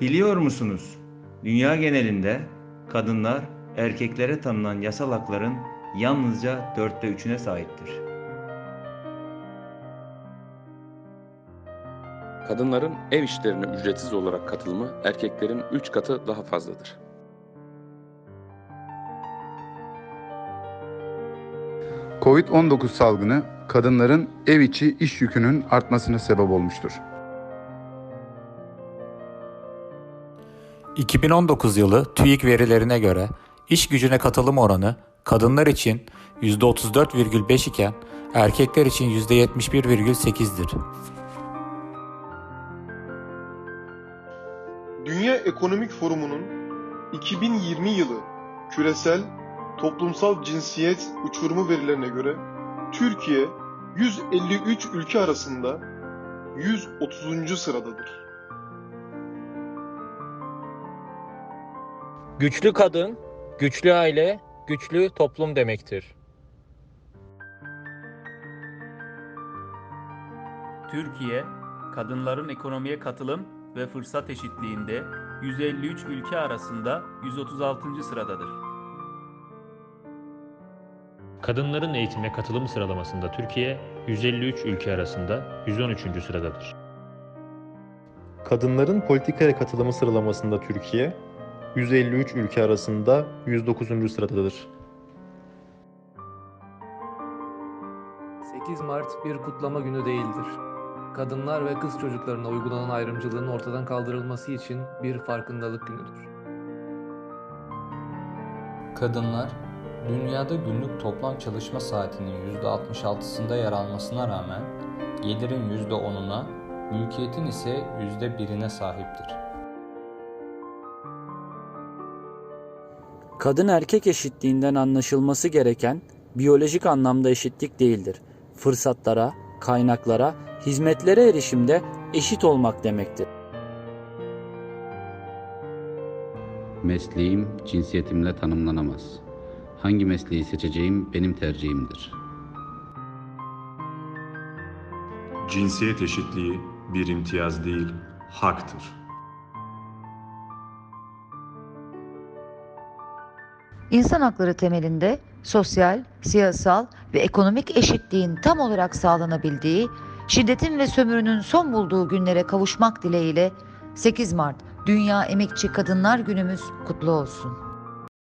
Biliyor musunuz? Dünya genelinde kadınlar erkeklere tanınan yasal hakların yalnızca dörtte üçüne sahiptir. Kadınların ev işlerine ücretsiz olarak katılımı erkeklerin 3 katı daha fazladır. Covid-19 salgını kadınların ev içi iş yükünün artmasına sebep olmuştur. 2019 yılı TÜİK verilerine göre iş gücüne katılım oranı kadınlar için %34,5 iken erkekler için %71,8'dir. Dünya Ekonomik Forumu'nun 2020 yılı küresel toplumsal cinsiyet uçurumu verilerine göre Türkiye 153 ülke arasında 130. sıradadır. Güçlü kadın, güçlü aile, güçlü toplum demektir. Türkiye, kadınların ekonomiye katılım ve fırsat eşitliğinde 153 ülke arasında 136. sıradadır. Kadınların eğitime katılım sıralamasında Türkiye 153 ülke arasında 113. sıradadır. Kadınların politikaya katılımı sıralamasında Türkiye 153 ülke arasında 109. sıradadır. 8 Mart bir kutlama günü değildir. Kadınlar ve kız çocuklarına uygulanan ayrımcılığın ortadan kaldırılması için bir farkındalık günüdür. Kadınlar, dünyada günlük toplam çalışma saatinin %66'sında yer almasına rağmen gelirin %10'una, mülkiyetin ise %1'ine sahiptir. Kadın erkek eşitliğinden anlaşılması gereken biyolojik anlamda eşitlik değildir. Fırsatlara, kaynaklara, hizmetlere erişimde eşit olmak demektir. Mesleğim cinsiyetimle tanımlanamaz. Hangi mesleği seçeceğim benim tercihimdir. Cinsiyet eşitliği bir imtiyaz değil, haktır. İnsan hakları temelinde sosyal, siyasal ve ekonomik eşitliğin tam olarak sağlanabildiği, şiddetin ve sömürünün son bulduğu günlere kavuşmak dileğiyle 8 Mart Dünya Emekçi Kadınlar Günümüz kutlu olsun.